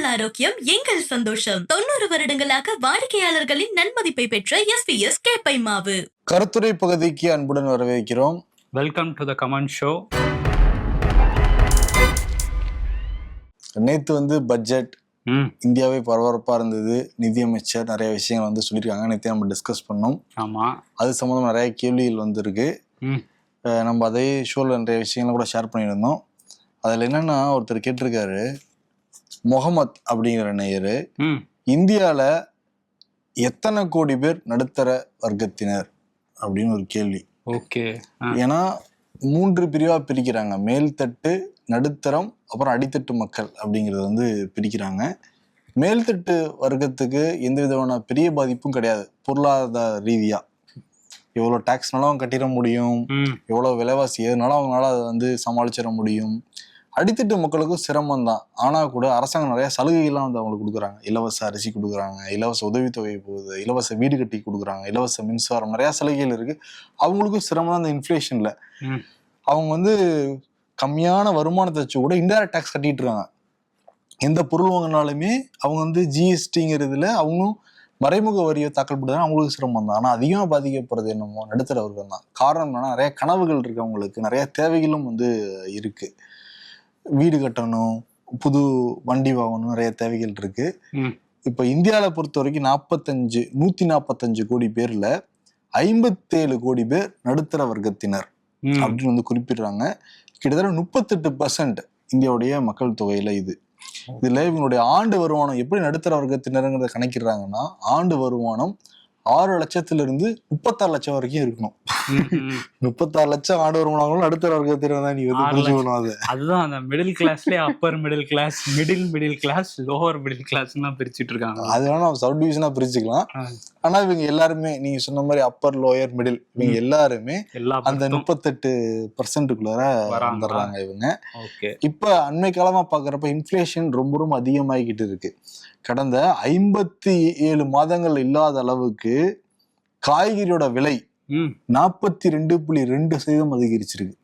உங்கள் ஆரோக்கியம் எங்கள் சந்தோஷம். தொண்ணூறு வருடங்களாக வாடிக்கையாளர்களின் நன்மதிப்பை பெற்ற எஸ்பிஎஸ் கேப்பை மாவு கருத்துரை பகுதிக்கு அன்புடன் வரவேற்கிறோம். Welcome to the comment show நேத்து வந்து பட்ஜெட் ம். இந்தியாவே பரபரப்பா இருந்தது. நிதியமைச்சர் நிறைய விஷயங்கள் வந்து சொல்லியிருக்காங்க. நேற்று நம்ம டிஸ்கஸ் பண்ணோம். ஆமாம் அது சம்மந்தம் நிறைய கேள்விகள் வந்திருக்கு. நம்ம அதே ஷோவில் நிறைய விஷயங்களை கூட ஷேர் பண்ணியிருந்தோம். அதில் என்னன்னா ஒருத்தர் கேட்டிருக்காரு. முகமத் அப்படிங்கிற நேயர் இந்தியாவில் எத்தனை கோடி பேர் நடுத்தர வர்க்கத்தினர் அப்படின்னு ஒரு கேள்வி. ஓகே. ஏன்னா மூன்று பிரிவா பிரிக்கிறாங்க. மேல்தட்டு நடுத்தரம் அப்புறம் அடித்தட்டு மக்கள் அப்படிங்கறத வந்து பிரிக்கிறாங்க. மேல்தட்டு வர்க்கத்துக்கு எந்த விதமான பெரிய பாதிப்பும் கிடையாது. பொருளாதார ரீதியா. எவ்வளோ டேக்ஸ்னாலும் அவங்க கட்டிட முடியும். எவ்வளோ விலைவாசி ஏதுனாலும் அவங்களால அதை வந்து சமாளிச்சிட முடியும். அடித்தட்டு மக்களுக்கும் சிரமம் தான் ஆனால் கூட அரசாங்கம் நிறைய சலுகைகள்லாம் வந்து அவங்களுக்கு கொடுக்குறாங்க. இலவச அரிசி கொடுக்குறாங்க இலவச உதவித்தொகை போகுது இலவச வீடு கட்டி கொடுக்குறாங்க இலவச மின்சாரம் நிறைய சலுகைகள் இருக்கு. அவங்களுக்கும் சிரமம் தான் அந்த இன்ஃப்ளேஷன்ல அவங்க வந்து கம்மியான வருமானத்தை வச்சு கூட இன்டைரக்ட் டேக்ஸ் கட்டிட்டு இருக்காங்க. எந்த பொருள் வாங்கினாலுமே அவங்க வந்து ஜிஎஸ்டிங்கிறதுல அவங்களும் மறைமுக வரியை தாக்கல் பண்ணுறது அவங்களுக்கு சிரமம் தான். ஆனால் அதிகமாக பாதிக்கப்படுறது என்னமோ நடுத்தர வர்க்கம் தான் காரணம் என்னன்னா நிறைய கனவுகள் இருக்கு அவங்களுக்கு. நிறைய தேவைகளும் வந்து இருக்கு. வீடு கட்டணும் புது வண்டி வாங்கணும் நிறைய தேவைகள் இருக்கு. இப்போ இந்தியாவில் பொறுத்த வரைக்கும் நாற்பத்தஞ்சு நூற்றி நாற்பத்தஞ்சு கோடி பேர்ல ஐம்பத்தேழு கோடி பேர் நடுத்தர வர்க்கத்தினர் அப்படின்னு வந்து குறிப்பிடுறாங்க. கிட்டத்தட்ட முப்பத்தெட்டு பர்சன்ட் இந்தியாவுடைய மக்கள் தொகையில இது. இதுல இவங்களுடைய ஆண்டு வருமானம் எப்படி நடுத்தர வர்க்கத்தினருங்கிறத கணக்கிடுறாங்கன்னா ஆண்டு வருமானம் ஆறு லட்சத்துல இருந்து முப்பத்தாறு லட்சம் வரைக்கும் இருக்கணும். முப்பத்தாறு லட்சம் ஆண்டு வருமானம் நடுத்தர வர்க்கத்தினர் தான் நீ வந்து அதுதான் அந்த middle கிளாஸ்லயே upper middle class middle middle class lower middle கிளாஸ்லாம் பிரிச்சுட்டு இருக்காங்க. அது வேணா நம்ம சப் டிவிஷனா பிரிச்சுக்கலாம். ஆனா இவங்க எல்லாருமே நீங்க சொன்ன மாதிரி அப்பர் லோயர் மிடில் இவங்க எல்லாருமே எல்லா அந்த முப்பத்தெட்டு பர்சன்ட்டுக்குள்ளார? வந்துடுறாங்க இவங்க. இப்ப அண்மை காலமா பாக்குறப்ப இன்ஃப்ளேஷன் ரொம்ப ரொம்ப அதிகமாகிக்கிட்டு இருக்கு. கடந்த ஐம்பத்தி ஏழு மாதங்கள் இல்லாத அளவுக்கு காய்கறியோட விலை நாற்பத்தி ரெண்டு புள்ளி ரெண்டு சதவீதம் அதிகரிச்சிருக்கு.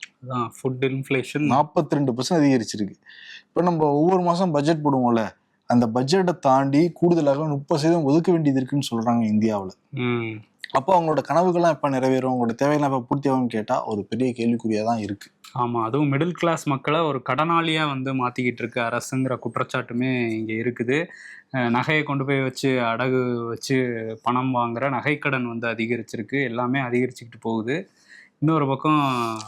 ஃபுட் இன்ஃப்ளேஷன் நாற்பத்தி ரெண்டு பர்சன்ட் அதிகரிச்சிருக்கு. இப்ப நம்ம ஒவ்வொரு மாசம் பட்ஜெட் போடுவோம்ல அந்த பட்ஜெட்டை தாண்டி கூடுதலாக முப்பது சதவீதம் ஒதுக்க வேண்டியது இருக்குன்னு சொல்றாங்க இந்தியாவுல. அப்போ அவங்களோட கனவுகள்லாம் எப்ப நிறைவேறும்? அவங்களோட தேவையெல்லாம் எப்ப பூர்த்தி ஆகும்னு கேட்டா ஒரு பெரிய கேள்விக்குறியா தான் இருக்கு. ஆமா அதுவும் மிடில் கிளாஸ் மக்களை ஒரு கடனாளியா வந்து மாத்திக்கிட்டு இருக்கு அரசுங்கிற குற்றச்சாட்டுமே இங்க இருக்குது. நகையை கொண்டு போய் வச்சு அடகு வச்சு பணம் வாங்குற நகைக்கடன் வந்து அதிகரிச்சிருக்கு. எல்லாமே அதிகரிச்சுக்கிட்டு போகுது. இன்னொரு பக்கம்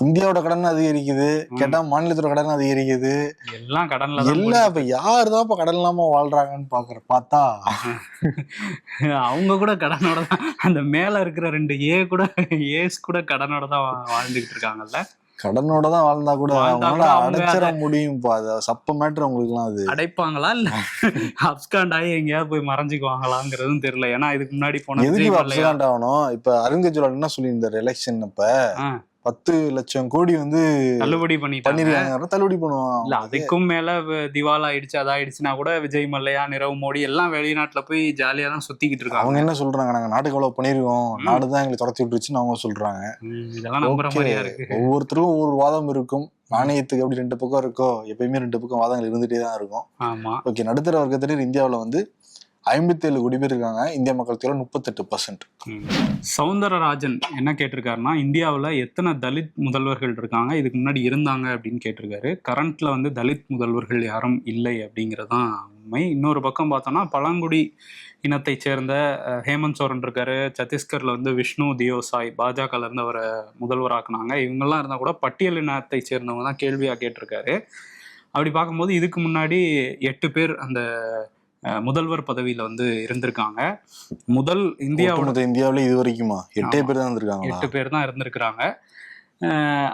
இந்தியாவோட கடன் அதிகரிக்குது. கேட்டா மாநிலத்தோட கடன் அதிகரிக்குது. எல்லாம் கடன்ல எல்லா இப்ப யாரு தான் இப்ப கடன் இல்லாம வாழ்றாங்கன்னு பாக்குற பார்த்தா. அவங்க கூட கடனோட தான். அந்த மேல இருக்கிற ரெண்டு ஏ கூட ஏஸ் கூட கடனோட தான் வாழ்ந்துகிட்டு இருக்காங்கல்ல. கடனோட தான் வாழ்ந்தா கூட அவங்களால அடைச்சிட முடியும்ப்பா அது சப்ப மேட்ரு அவங்களுக்குலாம் அது. அடைப்பாங்களா? இல்ல. அப்ஸ்காண்ட் ஆகி எங்கேயாவது போய் மறைஞ்சுக்குவாங்களாங்கிறதும் தெரியல. ஏன்னா இதுக்கு முன்னாடி போன எதுக்கு இப்ப அப்சண்ட் ஆகணும்? இப்ப அருங்கஜோலன் என்ன சொல்லியிருந்தாரு எலெக்ஷன் அப்ப? ஆ, பத்து லட்சம் கோடி வந்து தள்ளுபடி பண்ணிட்டாங்க. பண்ணிருக்காங்க தள்ளுபடி இல்ல பண்ணுவான் அதுக்கும் மேல திவால் ஆயிடுச்சு அதாயிடுச்சுன்னா கூட விஜய் மல்லையா நிரவ் மோடி எல்லாம் வெளிநாட்டுல போய் ஜாலியா தான் சுத்திக்கிட்டு அவங்க இருக்காங்க என்ன சொல்றாங்க? நாங்க நாட்டுக்கு எவ்வளவு பண்ணிருக்கோம். நாடு தான் எங்களை துரத்தி விட்டுருச்சுன்னு அவங்க சொல்றாங்க. இதெல்லாம் நம்புற. மாதிரியா இருக்கு. ஒவ்வொருத்தருக்கும் ஒவ்வொரு வாதம் இருக்கும். நாணயத்துக்கு எப்படி ரெண்டு பக்கம் இருக்கோ எப்பயுமே ரெண்டு பக்கம் வாதங்கள் இருந்துட்டே தான் இருக்கும். ஆமா. ஓகே நடுத்தர வர்க்கத்தினர் இந்தியாவுல வந்து ஐம்பத்தேழு கோடி பேர் இருக்காங்க. இந்திய மக்கள் தொகை முப்பத்தெட்டு பர்சன்ட் சவுந்தரராஜன் சௌந்தரராஜன் என்ன கேட்டிருக்காருன்னா இந்தியாவில் எத்தனை தலித் முதல்வர்கள் இருக்காங்க இதுக்கு முன்னாடி இருந்தாங்க அப்படின்னு கேட்டிருக்காரு. கரண்ட்ல வந்து தலித் முதல்வர்கள் யாரும் இல்லை அப்படிங்கிறதான் உண்மை. இன்னொரு பக்கம் பார்த்தோம்னா பழங்குடி இனத்தை சேர்ந்த ஹேமந்த் சோரன் இருக்காரு. சத்தீஸ்கர்ல வந்து விஷ்ணு தியோசாய் பாஜகல இருந்து அவரை முதல்வராக்குனாங்க. இவங்கெல்லாம் இருந்தால் கூட பட்டியல் இனத்தை சேர்ந்தவங்க தான் கேள்வியாக கேட்டிருக்காரு. அப்படி பார்க்கும்போது இதுக்கு முன்னாடி எட்டு பேர் அந்த முதல்வர் பதவியில வந்து இருந்திருக்காங்க. முதல் இந்தியாவோட இந்தியாவில இது வரைக்குமா? எட்டே. பேர் தான் இருந்திருக்காங்களா? எட்டு பேர் தான் இருந்திருக்கிறாங்க.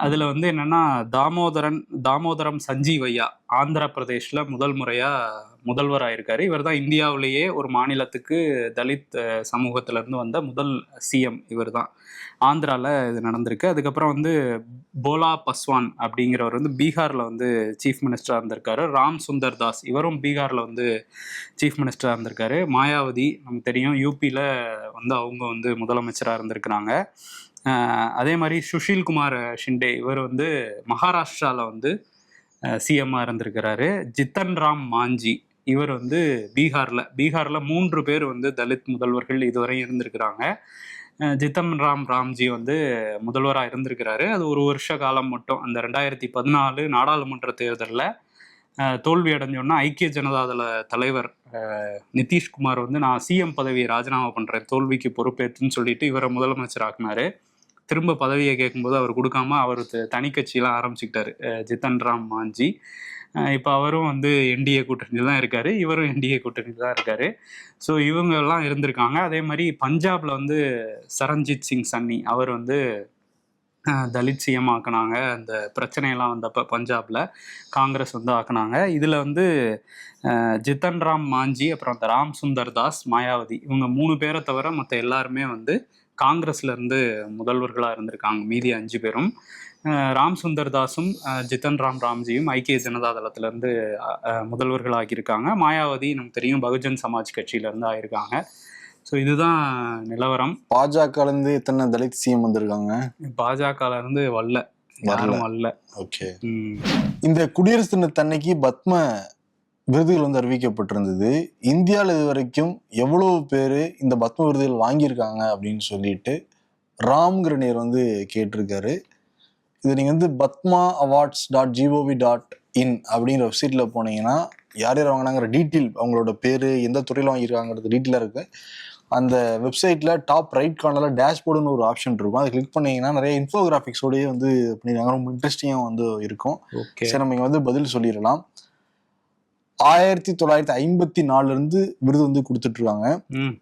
அதில் வந்து என்னென்னா தாமோதரன் தாமோதரம் சஞ்சீவையா ஆந்திர பிரதேஷில் முதல் முறையாக முதல்வராக இருக்கார் இவர் தான் இந்தியாவிலேயே ஒரு மாநிலத்துக்கு தலித் சமூகத்திலேருந்து வந்த முதல் சிஎம் இவர் தான் ஆந்திராவில் இது நடந்திருக்கு. அதுக்கப்புறம் வந்து போலா பஸ்வான் அப்படிங்கிறவர் வந்து பீகாரில் வந்து சீஃப் மினிஸ்டராக இருந்திருக்காரு. ராம் சுந்தர் தாஸ் இவரும் பீகாரில் வந்து சீஃப் மினிஸ்டராக இருந்திருக்காரு. மாயாவதி நமக்கு தெரியும் யூபியில் வந்து அவங்க வந்து முதலமைச்சராக இருந்திருக்கிறாங்க. அதே மாதிரி சுஷில் குமார் ஷிண்டே இவர் வந்து மகாராஷ்டிராவில் வந்து சிஎம்மா இருந்திருக்கிறாரு. ஜித்தன் ராம் மாஞ்சி இவர் வந்து பீகாரில் பீகாரில் மூன்று பேர் வந்து தலித் முதல்வர்கள் இதுவரை இருந்திருக்கிறாங்க. ஜித்தம் ஜித்தன் ராம் ராம்ஜி வந்து முதல்வராக இருந்திருக்கிறாரு. அது ஒரு வருஷ காலம் மட்டும். அந்த ரெண்டாயிரத்தி பதினாலு நாடாளுமன்ற தேர்தலில் தோல்வி அடைஞ்சோன்னா ஐக்கிய ஜனதாதள தலைவர் நிதிஷ்குமார் வந்து நான் சிஎம் பதவியை ராஜினாமா பண்ணுறேன் தோல்விக்கு பொறுப்பேற்றுன்னு சொல்லிட்டு இவரை முதலமைச்சர் ஆக்குனாரு. திரும்ப பதவியை கேட்கும்போது அவர் கொடுக்காம அவர் தனி கட்சியெலாம் ஆரம்பிச்சுக்கிட்டாரு. ஜித்தன் ராம் மாஞ்சி. இப்போ அவரும் வந்து என்டிஏ கூட்டணியில் தான் இருக்காரு. இவரும் என்டிஏ கூட்டணியில் தான் இருக்காரு. ஸோ இவங்கெல்லாம் இருந்திருக்காங்க. அதே மாதிரி பஞ்சாபில் வந்து சரண்ஜித் சிங் சன்னி அவர் வந்து தலித் சிஎம் ஆக்குனாங்க. அந்த பிரச்சனையெல்லாம் வந்தப்போ பஞ்சாபில் காங்கிரஸ் வந்து ஆக்குனாங்க. இதில் வந்து ஜித்தன் ராம் மாஞ்சி அப்புறம் அந்த ராம் சுந்தர் தாஸ் மாயாவதி இவங்க மூணு பேரை தவிர மற்ற எல்லாருமே வந்து காங்கிரஸ்ல இருந்து முதல்வர்களா இருந்திருக்காங்க மீதி அஞ்சு பேரும். ராம் சுந்தர் தாஸும் ஜித்தன் ராம் ராம்ஜியும் ஐக்கிய ஜனதா தளத்துல இருந்து அஹ், அஹ், முதல்வர்கள் ஆகியிருக்காங்க மாயாவதி நமக்கு தெரியும் பகுஜன் சமாஜ் கட்சியில இருந்து ஆயிருக்காங்க. ஸோ இதுதான் நிலவரம். பாஜக இருந்து எத்தனை தலித் சிஎம் வந்திருக்காங்க? பாஜகல இருந்து வரல. யாரும் வரல. ஓகே. இந்த குடியரசு தினத்தன்னைக்கு பத்ம விருதுகள் வந்து அறிவிக்கப்பட்டிருந்தது. இந்தியாவில் இது வரைக்கும் எவ்வளவு பேர் இந்த பத்ம விருதுகள் வாங்கியிருக்காங்க அப்படின்னு சொல்லிட்டு ராம்ங்கிற நேர் வந்து கேட்டிருக்காரு. இது நீங்கள் வந்து Padma awards dot gov dot in அப்படிங்கிற வெப்சைட்டில் போனீங்கன்னா யார் யார் வாங்கினாங்கிற டீட்டெயில் அவங்களோட பேர் எந்த துறையில் வாங்கியிருக்காங்கிறது டீட்டெயிலாக இருக்கு. அந்த வெப்சைட்டில் டாப் ரைட் கார்னரில் டேஷ்போர்டுன்னு ஒரு ஆப்ஷன் இருக்கும். அதை கிளிக் பண்ணீங்கன்னா நிறைய இன்ஃபோகிராஃபிக்ஸோடய வந்து பண்ணியிருக்காங்க. ரொம்ப இன்ட்ரெஸ்டிங்காக வந்து இருக்கும். சரி நம்ம இங்க வந்து பதில் சொல்லிடலாம். ஆயிரத்தி தொள்ளாயிரத்தி ஐம்பத்தி நாலுல இருந்து விருது வந்து கொடுத்துட்டு இருக்காங்க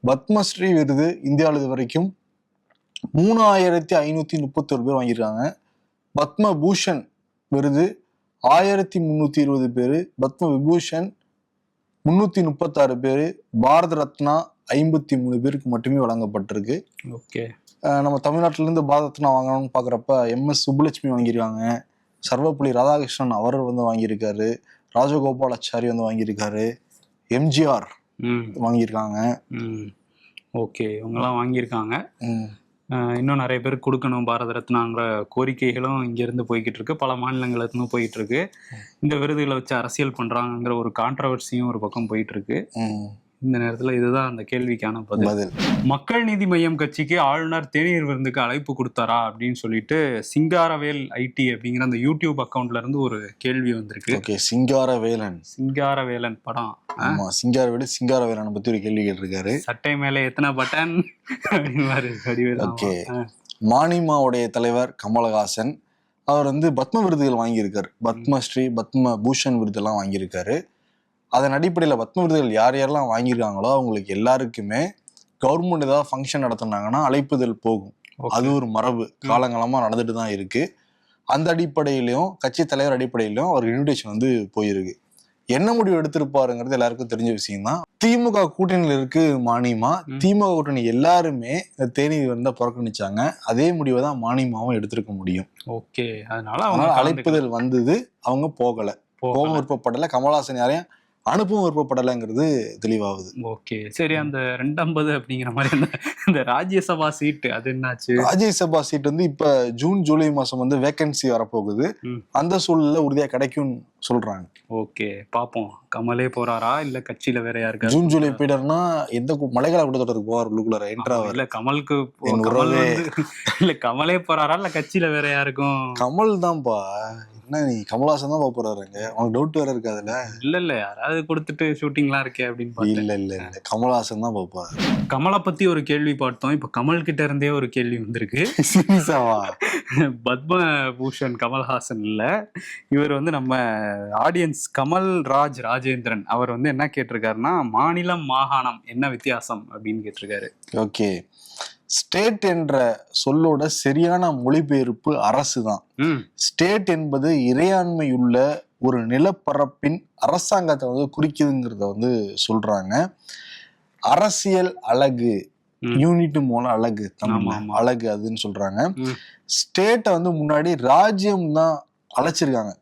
பத்மஸ்ரீ விருது இந்தியாவில் இது வரைக்கும் மூணாயிரத்தி ஐநூத்தி முப்பத்தி ஒரு பேர் வாங்கியிருக்காங்க. பத்ம பூஷன் விருது ஆயிரத்தி முந்நூத்தி இருபது பேர். பத்ம விபூஷன் முன்னூத்தி முப்பத்தாறு பேர். பாரத ரத்னா ஐம்பத்தி மூணு பேருக்கு மட்டுமே வழங்கப்பட்டிருக்கு. ஓகே. நம்ம தமிழ்நாட்டில இருந்து பாரத ரத்னா வாங்கணும்னு பாக்குறப்ப எம்எஸ் சுப்புலட்சுமி வாங்கியிருக்காங்க. சர்வப்பள்ளி ராதாகிருஷ்ணன் அவர் வந்து வாங்கியிருக்காரு. ராஜகோபாலாச்சாரி வந்து வாங்கியிருக்காரு. எம்ஜிஆர் ம். வாங்கியிருக்காங்க. ம். ஓகே இவங்கெல்லாம் வாங்கியிருக்காங்க. இன்னும் நிறைய பேர் கொடுக்கணும் பாரத ரத்னாங்கிற கோரிக்கைகளும் இங்கேருந்து போய்கிட்டு இருக்கு பல மாநிலங்களுக்கு போயிட்டு இருக்கு இந்த விருதுகளை வச்சு அரசியல் பண்றாங்கங்கிற ஒரு கான்ட்ரவர்சியும் ஒரு பக்கம் போயிட்டு இருக்கு ம். இந்த நேரத்தில் இதுதான் அந்த கேள்விக்கான பதில். மக்கள் நீதி மய்யம் கட்சிக்கு ஆளுநர் தேநீர் விருந்துக்கு அழைப்பு கொடுத்தாரா அப்படின்னு சொல்லிட்டு சிங்காரவேல் ஐடி அப்படிங்கிற அந்த யூடியூப் அக்கவுண்ட்ல இருந்து ஒரு கேள்வி வந்திருக்கு. ஓகே சிங்காரவேலன். சிங்காரவேலன் படம். ஆமா சிங்காரவேலு சிங்காரவேலனை பத்தி ஒரு கேள்வி கேட்டிருக்காரு. சட்டை மேல எத்தனை பட்டன் அப்படின்னு. ஆமா. மானிமாவுடைய தலைவர் கமலஹாசன் அவர் வந்து பத்ம விருதுகள் வாங்கியிருக்காரு. பத்மஸ்ரீ பத்ம பூஷன் விருதெல்லாம் வாங்கியிருக்காரு. அதன் அடிப்படையில் பத்ம விருதுகள் யார் யாரெல்லாம் வாங்கியிருக்காங்களோ அவங்களுக்கு எல்லாருக்குமே கவர்மெண்ட் ஏதாவது ஃபங்க்ஷன் நடத்துனாங்கன்னா அழைப்புதல் போகும். அது ஒரு மரபு. காலங்காலமா நடந்துட்டு தான் இருக்கு. அந்த அடிப்படையிலையும் கட்சி தலைவர் அடிப்படையிலும் அவர் இன்விடேஷன் வந்து போயிருக்கு. என்ன முடிவு எடுத்திருப்பாருங்கிறது எல்லாருக்கும் தெரிஞ்ச விஷயம் தான் திமுக கூட்டணியில் இருக்கு மானியமா. திமுக கூட்டணி எல்லாருமே தேநீர் வந்து புறக்கணிச்சாங்க. அதே முடிவை தான் மானியமாவும் எடுத்திருக்க முடியும். ஓகே அதனால அவங்க. அழைப்புதல் வந்தது. அவங்க போகல. போகவும் விருப்பப்படல. கமலஹாசன் யாரையும் அனுப்பவும் விருப்பப்படலைங்கிறது தெளிவாகுது. ஓகே. சரி அந்த ரெண்டம்பது அப்படிங்கிற மாதிரி அந்த இந்த ராஜ்யசபா சீட்டு அது என்னாச்சு? ராஜ்யசபா சீட் வந்து இப்ப ஜூன் ஜூலை மாசம் வந்து வேகன்சி வரப்போகுது. அந்த சூழல்ல உறுதியா கிடைக்கும்னு சொல்றாங்க. ஓகே. பாப்போம். கமலே போறாரா? இல்ல கட்சியில வேற யாருக்கா ஜூன் ஜூலை பீடர்னா எந்த மலைகால கூட்டத்தொடருக்கு போவார் உள்ளுக்குள்ள என்ட்ரா இல்ல கமலுக்கு கமல் இல்ல கமலே போறாரா? இல்ல கட்சியில வேற யாருக்கும்? கமல் தான்ப்பா. என்ன நீ கமலஹாசன் தான் போறாருங்க உனக்கு டவுட் வேற இருக்காதுல்ல இல்ல இல்ல. யாராவது கொடுத்துட்டு ஷூட்டிங்லாம் இருக்கே அப்படின்னு இல்ல இல்ல இல்ல. கமலஹாசன் தான் போறாரு. கமலை பத்தி ஒரு கேள்வி பார்த்தோம். இப்ப கமல் கிட்ட இருந்தே ஒரு கேள்வி வந்திருக்கு. பத்ம பூஷன் கமல்ஹாசன் இல்ல. இவர் வந்து நம்ம ஆடியன்ஸ் கமல் ராஜ் ராஜேந்திரன். அவர் வந்து என்ன கேட்டிருக்காருன்னா மாநிலம் மாகாணம் என்ன வித்தியாசம்? அப்படின்னு கேட்டிருக்காரு. ஓகே. ஸ்டேட் என்ற சொல்லோட சரியான மொழிபெயர்ப்பு அரசு தான் ஸ்டேட் என்பது இறையாண்மையுள்ள ஒரு நிலப்பரப்பின் அரசாங்கத்தை வந்து குறிக்குதுங்கிறத வந்து சொல்றாங்க. அரசியல் அழகு. யூனிட் மூலம் அழகு ஆமா. அழகு அதுன்னு சொல்றாங்க. ஸ்டேட்டை வந்து முன்னாடி ராஜ்யம் தான் அழைச்சிருக்காங்க.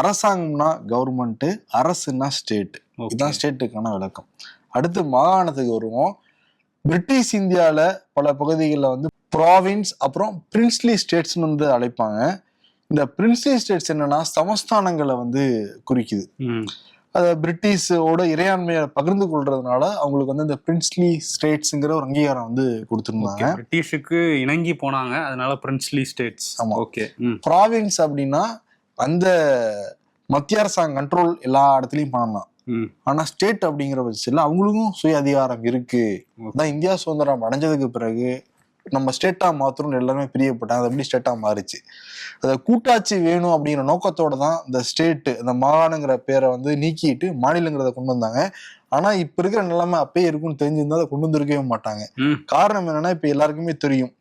அரசாங்கம்னா கவர்மெண்ட் அரசுனா ஸ்டேட் ஓகே இதுதான் ஸ்டேட்டுக்கான விளக்கம். அடுத்து மாகாணத்துக்கு வருவோம். பிரிட்டிஷ் இந்தியால பல பகுதிகளில் வந்து ப்ராவின்ஸ் அப்புறம் பிரின்ஸ்லி ஸ்டேட்ஸ்னு வந்து அழைப்பாங்க. இந்த பிரின்ஸ்லி ஸ்டேட்ஸ் என்னன்னா சமஸ்தானங்களை வந்து குறிக்குது. அதை பிரிட்டிஷோட இறையாண்மையை பகிர்ந்து கொள்றதுனால அவங்களுக்கு வந்து இந்த பிரின்ஸ்லி ஸ்டேட்ஸ்ங்கிற ஒரு அங்கீகாரம் வந்து கொடுத்துருந்தாங்க. பிரிட்டிஷுக்கு இணங்கி போனாங்க அதனால பிரின்ஸ்லி ஸ்டேட்ஸ் ஆமா. ஓகே ப்ராவின்ஸ் அப்படின்னா அந்த மத்திய அரசாங்க கண்ட்ரோல் எல்லா இடத்துலயும் பண்ணலாம். ஆனா ஸ்டேட் அப்படிங்கிற பட்சத்தில் அவங்களுக்கும் சுய அதிகாரம் இருக்கு. அதான் இந்தியா சுதந்திரம் அடைஞ்சதுக்கு பிறகு நம்ம ஸ்டேட்டா மாத்திரம்னு எல்லாருமே பிரியப்பட்டாங்க. அது எப்படி ஸ்டேட்டா மாறுச்சு? அதை கூட்டாட்சி வேணும் அப்படிங்கிற நோக்கத்தோட தான் இந்த ஸ்டேட் இந்த மாகாணங்கிற பேரை வந்து நீக்கிட்டு மாநிலங்கிறத கொண்டு வந்தாங்க. ஆனா இப்ப இருக்கிற நிலைமை அப்பயே இருக்கும்னு தெரிஞ்சிருந்தா அதை கொண்டு வந்திருக்கவே மாட்டாங்க. காரணம் என்னன்னா இப்ப எல்லாருக்குமே தெரியும்.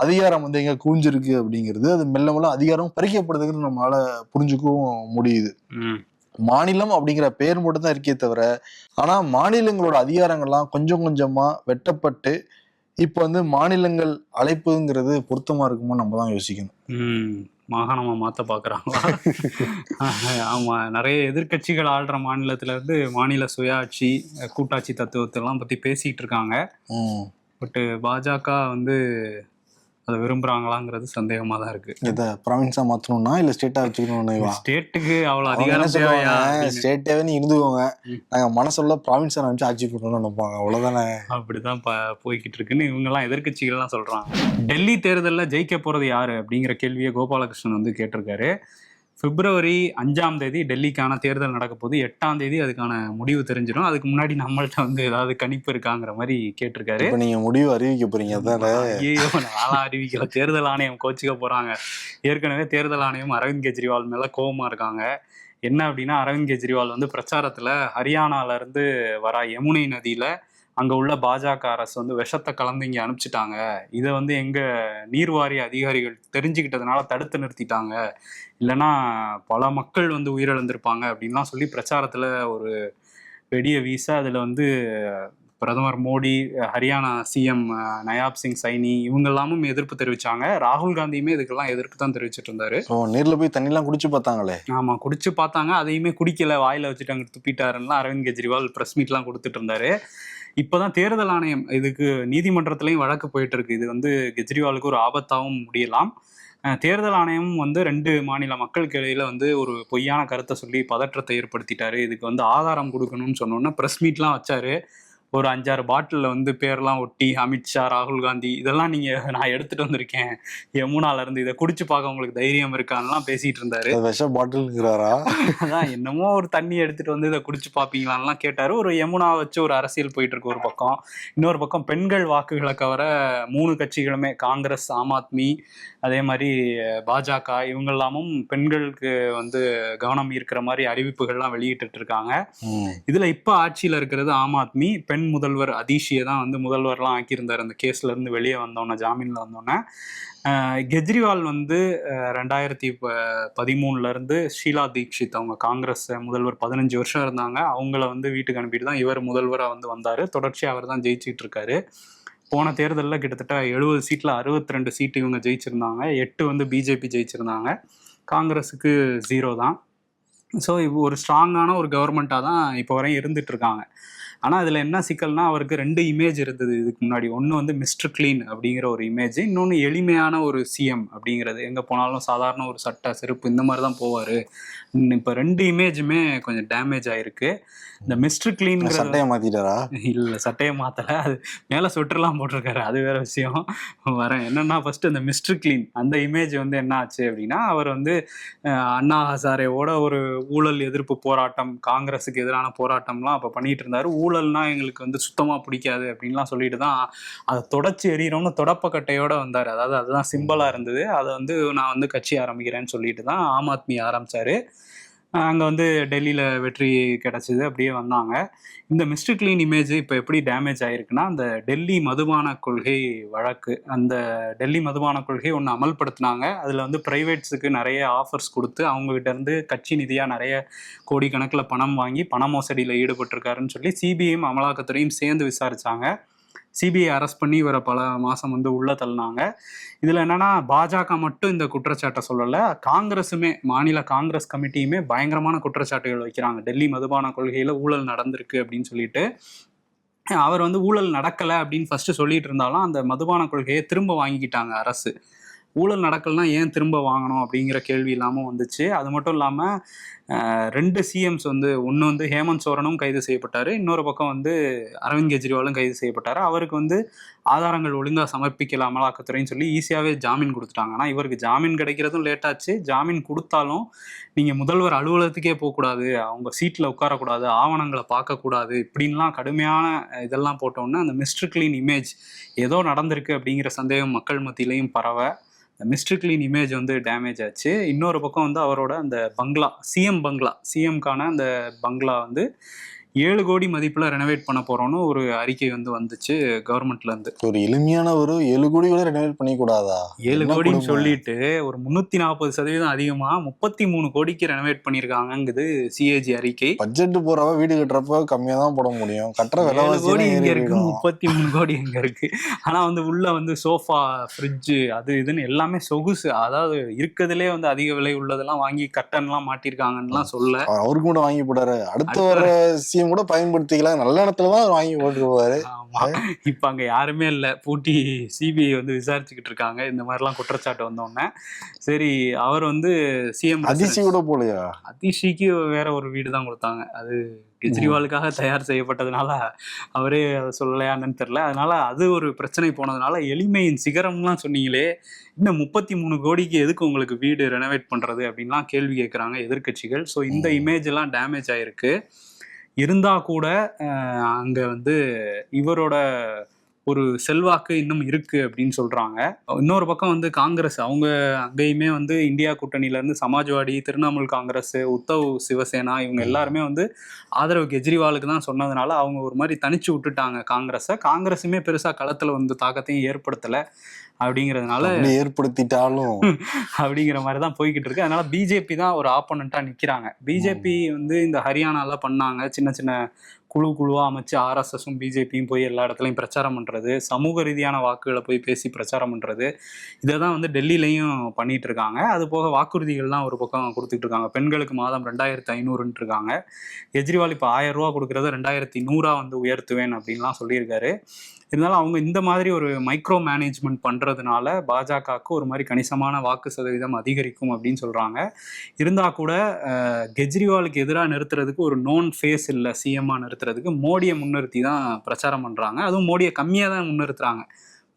அதிகாரம் வந்து எங்க கூஞ்சிருக்கு அப்படிங்கிறது அது மெல்ல மெல்ல அதிகாரம் பறிக்கப்படுதுங்கிறது நம்மளால புரிஞ்சுக்கவும் முடியுது. மாநிலம் அப்படிங்கிற பெயர் மட்டும் தான் இருக்கே தவிர ஆனா மாநிலங்களோட அதிகாரங்கள்லாம் கொஞ்சம் கொஞ்சமா வெட்டப்பட்டு இப்போ வந்து மாநிலங்கள் அழைப்புங்கிறது பொருத்தமா இருக்குமோ நம்ம தான் யோசிக்கணும். ம். மாகாணமா மாத்த பாக்குறாங்களா? ஆமா நிறைய எதிர்க்கட்சிகள் ஆள்ற மாநிலத்துல இருந்து மாநில சுயாட்சி கூட்டாட்சி தத்துவத்தை எல்லாம் பத்தி பேசிட்டு இருக்காங்க. ம். பட் பாஜக வந்து அதை விரும்புறாங்களாங்கிறது சந்தேகமா தான் இருக்கு. இதை ப்ராவின்ஸா மாத்தணும்னா இல்ல ஸ்டேட்டா வச்சுக்கணும்னு ஸ்டேட்டுக்கு அவ்வளவு அதிகாரம் தேவையா. ஸ்டேட்டாவே நீ இருந்துக்கோங்க. நாங்க மனசுல ப்ராவின்ஸா நினைச்சு ஆட்சி பண்ணணும்னு நினைப்பாங்க. அவ்வளவுதானே? அப்படிதான் போய்கிட்டு இருக்குன்னு இவங்கெல்லாம் எதிர்க்கட்சிகள்லாம் சொல்றாங்க. டெல்லி தேர்தலில் ஜெயிக்க போறது யாரு அப்படிங்கிற கேள்வியை கோபாலகிருஷ்ணன் வந்து கேட்டிருக்காரு. பிப்ரவரி அஞ்சாம் தேதி டெல்லிக்கான தேர்தல் நடக்க போது எட்டாம் தேதி அதுக்கான முடிவு தெரிஞ்சிடும். அதுக்கு முன்னாடி நம்மள்ட்ட வந்து ஏதாவது கணிப்பு இருக்காங்கிற மாதிரி கேட்டிருக்காரு. நீங்க முடிவு அறிவிக்க போறீங்க ஐயோ நாளா அறிவிக்கல. தேர்தல் ஆணையம் கோச்சிக்க போறாங்க. ஏற்கனவே தேர்தல் ஆணையம் அரவிந்த் கெஜ்ரிவால் மேல கோவமா இருக்காங்க. என்ன அப்படின்னா அரவிந்த் கெஜ்ரிவால் வந்து பிரச்சாரத்துல ஹரியானால இருந்து வர யமுனை நதியில அங்க உள்ள பாஜக அரசு வந்து விஷத்தை கலந்து இங்க அனுப்பிச்சிட்டாங்க. இதை வந்து எங்க நீர்வாரிய அதிகாரிகள் தெரிஞ்சுக்கிட்டதுனால தடுத்து நிறுத்திட்டாங்க. இல்லைன்னா பல மக்கள் வந்து உயிரிழந்திருப்பாங்க அப்படின்லாம் சொல்லி பிரச்சாரத்துல ஒரு வெடியை வீச அதில் வந்து பிரதமர் மோடி ஹரியானா சிஎம் நயாப் சிங் சைனி இவங்க எல்லாமும் எதிர்ப்பு தெரிவிச்சாங்க. ராகுல் காந்தியுமே இதுக்கெல்லாம் எதிர்ப்பு தான் தெரிவிச்சிட்டு இருந்தாரு ஸோ நேர்ல போய் தண்ணி எல்லாம் குடிச்சு பார்த்தாங்களே? ஆமா குடிச்சு பார்த்தாங்க. அதையுமே குடிக்கல. வாயில வச்சுட்டு அங்க துப்பிட்டாருன்னா அரவிந்த் கெஜ்ரிவால் பிரஸ் மீட்லாம் கொடுத்துட்டு இருந்தாரு இப்போதான் தேர்தல் ஆணையம் இதுக்கு நீதிமன்றத்திலையும் வழக்கு போயிட்டு இருக்கு இது வந்து கெஜ்ரிவாலுக்கு ஒரு ஆபத்தாகவும் முடியலாம். தேர்தல் ஆணையம் வந்து ரெண்டு மாநில மக்களுக்கு இடையில வந்து ஒரு பொய்யான கருத்தை சொல்லி பதற்றத்தை ஏற்படுத்திட்டாரு. இதுக்கு வந்து ஆதாரம் கொடுக்கணும்னு சொன்னோன்னா ப்ரெஸ் மீட்லாம் வச்சாரு. ஒரு அஞ்சாறு பாட்டிலில் வந்து பேர்லாம் ஒட்டி அமித்ஷா ராகுல் காந்தி இதெல்லாம் நீங்க நான் எடுத்துட்டு வந்திருக்கேன். யமுனால இருந்து இதை குடிச்சு பார்க்க உங்களுக்கு தைரியம் இருக்கான்லாம் பேசிட்டு இருந்தாரு. விஷ பாட்டில்ங்கிறாரா? அதான் என்னமோ ஒரு தண்ணி எடுத்துட்டு வந்து இதை குடிச்சு பாப்பீங்களான்லாம் கேட்டாரு. ஒரு யமுனா வச்சு ஒரு அரசியல் போயிட்டு இருக்கு ஒரு பக்கம். இன்னொரு பக்கம் பெண்கள் வாக்குகளை கவர மூணு கட்சிகளுமே காங்கிரஸ் ஆம் ஆத்மி அதே மாதிரி பாஜக இவங்க எல்லாமும் பெண்களுக்கு வந்து கவனம் ஈர்க்கிற மாதிரி அறிவிப்புகள்லாம் வெளியிட்டு இருக்காங்க. இதுல இப்ப ஆட்சியில இருக்கிறது ஆம் ஆத்மி பெண் முதல்வர் அதிஷியை தான் வந்து முதல்வர்லாம் ஆக்கியிருந்தார். அந்த கேஸ்லேருந்து வெளியே வந்தோன்னே ஜாமீனில் வந்தோன்னே கெஜ்ரிவால் வந்து ரெண்டாயிரத்தி ப இருந்து ஷீலா தீக்ஷித் அவங்க காங்கிரஸ் முதல்வர் பதினஞ்சு வருஷம் இருந்தாங்க. அவங்கள வந்து வீட்டுக்கு அனுப்பிட்டு தான் இவர் முதல்வராக வந்து வந்தார். தொடர்ச்சியாக அவர் தான் ஜெயிச்சிட்டு இருக்காரு. போன தேர்தலில் கிட்டத்தட்ட எழுபது சீட்டில் அறுபத்தி ரெண்டு சீட்டு இவங்க ஜெயிச்சிருந்தாங்க. எட்டு வந்து பிஜேபி ஜெயிச்சிருந்தாங்க. காங்கிரஸுக்கு ஜீரோ தான். ஸோ ஒரு ஸ்ட்ராங்கான ஒரு கவர்மெண்ட்டாக தான் இப்போ வரையும் இருந்துட்டு இருக்காங்க. ஆனால் அதில் என்ன சிக்கல்னா அவருக்கு ரெண்டு இமேஜ் இருந்தது இதுக்கு முன்னாடி. ஒன்று வந்து மிஸ்டர் க்ளீன் அப்படிங்கிற ஒரு இமேஜ் இன்னொன்று எளிமையான ஒரு சிஎம் அப்படிங்கிறது. எங்கே போனாலும் சாதாரண ஒரு சட்டை செருப்பு இந்த மாதிரி தான் போவார் இப்போ ரெண்டு இமேஜுமே கொஞ்சம் டேமேஜ் ஆயிருக்கு. இந்த மிஸ்டர் க்ளீன்ங்கிறது சட்டையை மாத்திட்டாரா? இல்ல சட்டையை மாத்தல. அது மேல சொட்டர்லாம் போட்டிருக்காரு. அது வேற விஷயம். வரேன். என்னன்னா ஃபர்ஸ்ட் இந்த மிஸ்டர் கிளீன் அந்த இமேஜ் வந்து என்ன ஆச்சு அப்படின்னா அவர் வந்து அண்ணா ஹசாரேவோட ஒரு ஊழல் எதிர்ப்பு போராட்டம் காங்கிரஸுக்கு எதிரான போராட்டம்லாம் அப்ப பண்ணிட்டு இருந்தாரு. ஊழல்னா எங்களுக்கு வந்து சுத்தமாக பிடிக்காது அப்படின்லாம் சொல்லிட்டு தான் அதை தொடச்சி எறிகிறோம்னு தொடப்பக்கட்டையோட வந்தார். அதாவது அதுதான் சிம்பிளாக இருந்தது. அதை வந்து நான் வந்து கட்சி ஆரம்பிக்கிறேன்னு சொல்லிட்டு தான் ஆம் ஆத்மி ஆரம்பித்தார் அங்கே வந்து டெல்லியில் வெற்றி கிடச்சிது. அப்படியே வந்தாங்க. இந்த மிஸ்டர் கிளீன் இமேஜ் இப்போ எப்படி டேமேஜ் ஆயிருக்குன்னா அந்த டெல்லி மதுபான கொள்கை வழக்கு அந்த டெல்லி மதுபான கொள்கை ஒன்று அமல்படுத்தினாங்க. அதில் வந்து ப்ரைவேட்ஸுக்கு நிறைய ஆஃபர்ஸ் கொடுத்து அவங்ககிட்ட இருந்து கட்சி நிதியாக நிறைய கோடிக்கணக்கில் பணம் வாங்கி பண மோசடியில் ஈடுபட்டிருக்காருன்னு சொல்லி சிபிஐயும் அமலாக்கத்துறையும் சேர்ந்து விசாரித்தாங்க சிபிஐ அரெஸ்ட் பண்ணி இவரை பல மாதம் வந்து உள்ள தள்ளினாங்க. இதில் என்னன்னா பாஜக மட்டும் இந்த குற்றச்சாட்டை சொல்லலை. காங்கிரஸுமே மாநில காங்கிரஸ் கமிட்டியுமே பயங்கரமான குற்றச்சாட்டுகள் வைக்கிறாங்க. டெல்லி மதுபான கொள்கையில் ஊழல் நடந்திருக்கு அப்படின்னு சொல்லிட்டு. அவர் வந்து ஊழல் நடக்கலை அப்படின்னு ஃபர்ஸ்ட் சொல்லிட்டு இருந்தாலும் அந்த மதுபான கொள்கையை திரும்ப வாங்கிக்கிட்டாங்க அரசு. ஊழல் நடக்கலனா ஏன் திரும்ப வாங்கணும் அப்படிங்கிற கேள்வி இல்லாமல் வந்துச்சு. அது மட்டும் இல்லாமல் ரெண்டு சிஎம்ஸ் வந்து ஒன்று வந்து ஹேமந்த் சோரனும் கைது செய்யப்பட்டார். இன்னொரு பக்கம் வந்து அரவிந்த் கெஜ்ரிவாலும் கைது செய்யப்பட்டார். அவருக்கு வந்து ஆதாரங்கள் ஒழுங்காக சமர்ப்பிக்கல அமலாக்கத்துறைன்னு சொல்லி ஈஸியாகவே ஜாமீன் கொடுத்துட்டாங்க. ஆனால் இவருக்கு ஜாமீன் கிடைக்கிறதும் லேட்டாச்சு ஜாமீன் கொடுத்தாலும் நீங்கள் முதல்வர் அலுவலகத்துக்கே போகக்கூடாது. அவங்க சீட்டில் உட்காரக்கூடாது. ஆவணங்களை பார்க்கக்கூடாது. இப்படின்லாம் கடுமையான இதெல்லாம் போட்டோன்னே அந்த மிஸ்டர் கிளீன் இமேஜ் ஏதோ நடந்திருக்கு அப்படிங்கிற சந்தேகம் மக்கள் மத்தியிலையும் பரவ மிஸ்டர் கிளீன் இமேஜ் வந்து டேமேஜ் ஆச்சு. இன்னொரு பக்கம் வந்து அவரோட அந்த பங்களா சிஎம் பங்களா சிஎம்கான அந்த பங்களா வந்து ஏழு கோடி மதிப்புல ரெனோவேட் பண்ண போறோம்னு ஒரு அறிக்கை வந்து வந்துச்சு கவர்மெண்ட்ல இருந்து. ஒரு எளிமையான ஒரு ஏழு கோடி கூட ரெனோவேட் பண்ணி கூடாதா ஏழு கோடின்னு? சொல்லிட்டு ஒரு முன்னூத்தி நாற்பது சதவீதம் அதிகமா முப்பத்தி மூணு கோடிக்கு ரெனோவேட் பண்ணிருக்காங்கங்குது சிஏஜி அறிக்கை. பட்ஜெட் போறவ வீடு கட்டுறப்ப கம்மியா தான் போட முடியும். கட்டுற விலைவாசி கோடி இங்க இருக்கு. முப்பத்தி மூணு கோடி இங்க இருக்கு. ஆனா வந்து உள்ள வந்து சோஃபா ஃப்ரிட்ஜ் அது இதுன்னு எல்லாமே சொகுசு. அதாவது இருக்கிறதுலே வந்து அதிக விலை உள்ளதெல்லாம் வாங்கி கட்டன்லாம் மாட்டிருக்காங்கன்னுலாம் சொல்ல. அவர் மட்டும் வாங்கி போட்டாரு. அடுத்த அடுத்த வர சிஎம் கூட பயன்படுத்திக்கலாம். நல்ல இடத்துல தான் வாங்கி போட்டுருவாரு. இப்ப அங்க யாருமே இல்ல. பூட்டி சிபிஐ வந்து விசாரிச்சுக்கிட்டு இருக்காங்க. இந்த மாதிரிலாம் குற்றச்சாட்டு வந்தோடனே சரி அவர் வந்து சிஎம் அதிசி கூட போலையா அதிஷிக்கு வேற ஒரு வீடு தான் கொடுத்தாங்க. அது கெஜ்ரிவாலுக்காக தயார் செய்யப்பட்டதுனால அவரே அதை சொல்லலையான்னு தெரியல. அதனால அது ஒரு பிரச்சனை போனதுனால எளிமையின் சிகரம்லாம் சொன்னீங்களே இன்னும் முப்பத்தி மூணு கோடிக்கு எதுக்கு உங்களுக்கு வீடு ரெனோவேட் பண்றது அப்படின்லாம் கேள்வி கேட்குறாங்க எதிர்க்கட்சிகள். ஸோ இந்த. இமேஜ் எல்லாம் டேமேஜ் ஆயிருக்கு. இருந்தால் கூட அங்கே வந்து இவரோட ஒரு செல்வாக்கு இன்னும் இருக்கு அப்படின்னு சொல்றாங்க. இன்னொரு பக்கம் வந்து காங்கிரஸ் அவங்க அங்கேயுமே வந்து இந்தியா கூட்டணியில இருந்து சமாஜ்வாடி திரிணாமுல் காங்கிரஸ் உத்தவ் சிவசேனா இவங்க எல்லாருமே வந்து ஆதரவு கெஜ்ரிவாலுக்கு தான் சொன்னதுனால அவங்க ஒரு மாதிரி தனிச்சு விட்டுட்டாங்க காங்கிரஸை. காங்கிரஸுமே பெருசா களத்துல வந்து தாக்கத்தையும் ஏற்படுத்தல அப்படிங்கிறதுனால அப்படி ஏற்படுத்திட்டாலும். அப்படிங்கிற மாதிரி தான் போய்கிட்டு இருக்கு. அதனால பிஜேபி தான் ஒரு ஆப்போனண்டா நிக்கிறாங்க. பிஜேபி வந்து இந்த ஹரியானால பண்ணாங்க. சின்ன சின்ன குழு குழுவாக அமைச்சு ஆர்எஸ்எஸும் பிஜேபியும் போய் எல்லா இடத்துலையும் பிரச்சாரம் பண்ணுறது சமூக ரீதியான வாக்குகளை போய் பேசி பிரச்சாரம் பண்ணுறது இதை தான் வந்து டெல்லியிலையும் பண்ணிட்டு இருக்காங்க. அது போக வாக்குறுதிகள்லாம் ஒரு பக்கம் கொடுத்துட்டு இருக்காங்க. பெண்களுக்கு மாதம் ரெண்டாயிரத்தி ஐநூறுன்ட்டு இருக்காங்க. கெஜ்ரிவால் இப்போ ஆயிரம் ரூபா கொடுக்கறத ரெண்டாயிரத்தி நூறா வந்து உயர்த்துவேன் அப்படின்லாம் சொல்லியிருக்காரு. இருந்தாலும் அவங்க இந்த மாதிரி ஒரு மைக்ரோ மேனேஜ்மெண்ட் பண்ணுறதுனால பாஜகவுக்கு ஒரு மாதிரி கணிசமான வாக்கு சதவீதம் அதிகரிக்கும் அப்படின்னு சொல்கிறாங்க இருந்தால் கூட கெஜ்ரிவாலுக்கு எதிராக நிறுத்துறதுக்கு ஒரு நோன் ஃபேஸ் இல்லை சிஎம்மா நிறுத்துறதுக்கு மோடியை முன்னிறுத்தி தான் பிரச்சாரம் பண்றாங்க. அதுவும் மோடியை கம்மியாக தான் முன்னிறுத்துறாங்க.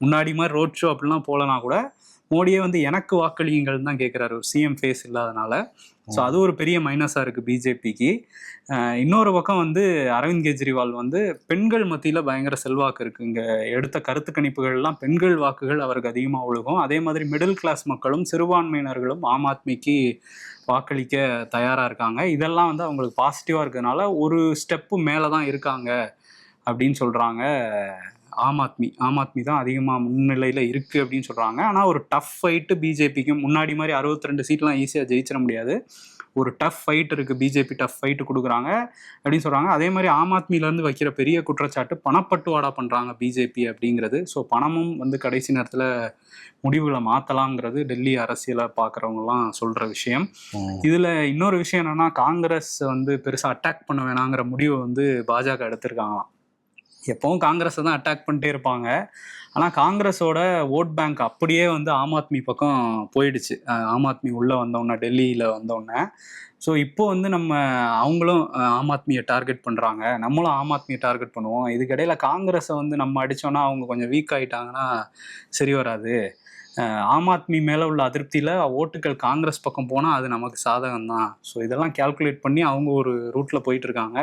முன்னாடி மாதிரி ரோட் ஷோ அப்படிலாம் போகலனா கூட மோடியே வந்து எனக்கு வாக்களியுங்கள் தான் கேட்குறாரு ஒரு சிஎம் ஃபேஸ் இல்லாதனால. ஸோ அது ஒரு பெரிய மைனஸாக இருக்குது பிஜேபிக்கு இன்னொரு பக்கம் வந்து அரவிந்த் கெஜ்ரிவால் வந்து பெண்கள் மத்தியில் பயங்கர செல்வாக்கு இருக்குது இங்கே எடுத்த கருத்து கணிப்புகள்லாம் பெண்கள் வாக்குகள் அவருக்கு அதிகமாக ஒழுகும். அதே மாதிரி மிடில் கிளாஸ் மக்களும் சிறுபான்மையினர்களும் ஆம் ஆத்மிக்கு வாக்களிக்க தயாராக இருக்காங்க. இதெல்லாம் வந்து அவங்களுக்கு பாசிட்டிவாக இருக்கிறதுனால ஒரு ஸ்டெப்பு மேலே தான் இருக்காங்க அப்படின்னு சொல்கிறாங்க ஆம் ஆத்மி ஆம் ஆத்மி தான் அதிகமாக முன்னிலையில் இருக்குது அப்படின்னு சொல்கிறாங்க ஆனால் ஒரு டஃப் ஃபைட்டு பிஜேபிக்கும் முன்னாடி மாதிரி 62 ரெண்டு சீட்லாம் ஈஸியாக ஜெயிச்சிட முடியாது. ஒரு டஃப் ஃபைட் இருக்குது பிஜேபி டஃப் ஃபைட்டு கொடுக்குறாங்க அப்படின்னு சொல்கிறாங்க அதே மாதிரி ஆம் ஆத்மியிலேருந்து வைக்கிற பெரிய குற்றச்சாட்டு பணப்பட்டுவாடா பண்ணுறாங்க பிஜேபி அப்படிங்கிறது. ஸோ பணமும் வந்து கடைசி நேரத்தில் முடிவுகளை மாற்றலாங்கிறது டெல்லி அரசியலை பார்க்குறவங்கலாம் சொல்கிற விஷயம். இதில் இன்னொரு விஷயம் என்னன்னா காங்கிரஸ் வந்து பெருசாக அட்டாக் பண்ண வேணாங்கிற முடிவை வந்து பாஜக எடுத்திருக்காங்களாம். எப்பவும் காங்கிரஸை தான் அட்டாக் பண்ணிட்டே இருப்பாங்க. ஆனால் காங்கிரஸோட ஓட் பேங்க் அப்படியே வந்து ஆம் ஆத்மி பக்கம் போயிடுச்சு. ஆம் ஆத்மி உள்ளே வந்தோடனே டெல்லியில் வந்தோடனே ஸோ இப்போ வந்து நம்ம அவங்களும் ஆம் ஆத்மியை டார்கெட் பண்ணுறாங்க நம்மளும் ஆம் ஆத்மியை டார்கெட் பண்ணுவோம். இதுக்கிடையில் காங்கிரஸை வந்து நம்ம அடித்தோன்னா அவங்க கொஞ்சம் வீக் ஆகிட்டாங்கன்னா சரி வராது. ஆம் ஆத்மி மேலே உள்ள அதிருப்தியில் ஓட்டுகள் காங்கிரஸ் பக்கம் போனால் அது நமக்கு சாதகம் தான் ஸோ இதெல்லாம் கால்குலேட் பண்ணி அவங்க ஒரு ரூட்டில் போயிட்டு இருக்காங்க.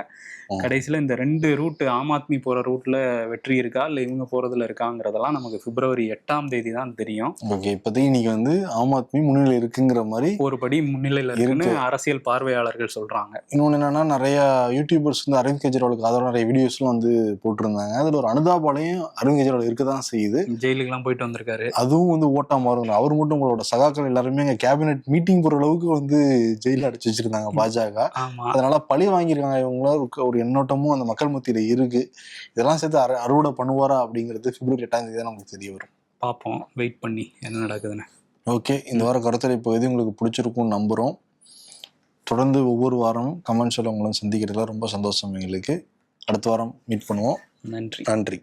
கடைசியில் இந்த ரெண்டு ரூட் ஆம் ஆத்மி போகிற ரூட்டில் வெற்றி இருக்கா? இல்லை இவங்க போகிறதுல இருக்காங்கிறதெல்லாம் நமக்கு பிப்ரவரி எட்டாம் தேதி தான் தெரியும். ஓகே இப்போதைக்கு இன்னைக்கு வந்து ஆம் ஆத்மி முன்னிலை இருக்குங்கிற மாதிரி ஒரு படி முன்னிலையில் இருக்குன்னு இருக்கு. அரசியல் பார்வையாளர்கள் சொல்கிறாங்க இன்னொன்று என்னன்னா நிறைய யூடியூபர்ஸ் வந்து அரவிந்த் கெஜ்ரிவாலுக்கு ஆதரவு நிறைய வீடியோஸ்லாம் வந்து போட்டிருந்தாங்க. அதில் ஒரு அனுதாபாலையும் அரவிந்த் கெஜ்ரிவால் இருக்க தான் செய்யுது. ஜெயிலுக்கெல்லாம் போயிட்டு வந்திருக்காரு. அதுவும் வந்து ஓட்டா மாறும் அவர் மட்டும் உங்களோட சகாக்கள் எல்லாருமே அங்கே கேபினெட் மீட்டிங் போகிற அளவுக்கு வந்து ஜெயிலில் அடைச்சு வச்சிருந்தாங்க பாஜக. அதனால பழி வாங்கியிருக்காங்க இவங்கள. ஒரு- எண்ணோட்டமும் அந்த மக்கள் மத்தியில இருக்கு. இதெல்லாம் சேர்த்து அறு அறுவடை பண்ணுவாரா அப்படிங்கிறது பிப்ரவரி எட்டாம் தேதி தான் நமக்கு தெரிய வரும். பார்ப்போம் வெயிட் பண்ணி என்ன நடக்குதுன்னு. ஓகே இந்த வார கருத்துரை பகுதி உங்களுக்கு பிடிச்சிருக்கும்னு நம்புகிறோம் தொடர்ந்து ஒவ்வொரு வாரமும் கமெண்ட்ஸில் உங்களும் சந்திக்கிறதுல ரொம்ப சந்தோஷம் எங்களுக்கு. அடுத்த வாரம் மீட் பண்ணுவோம். நன்றி. நன்றி.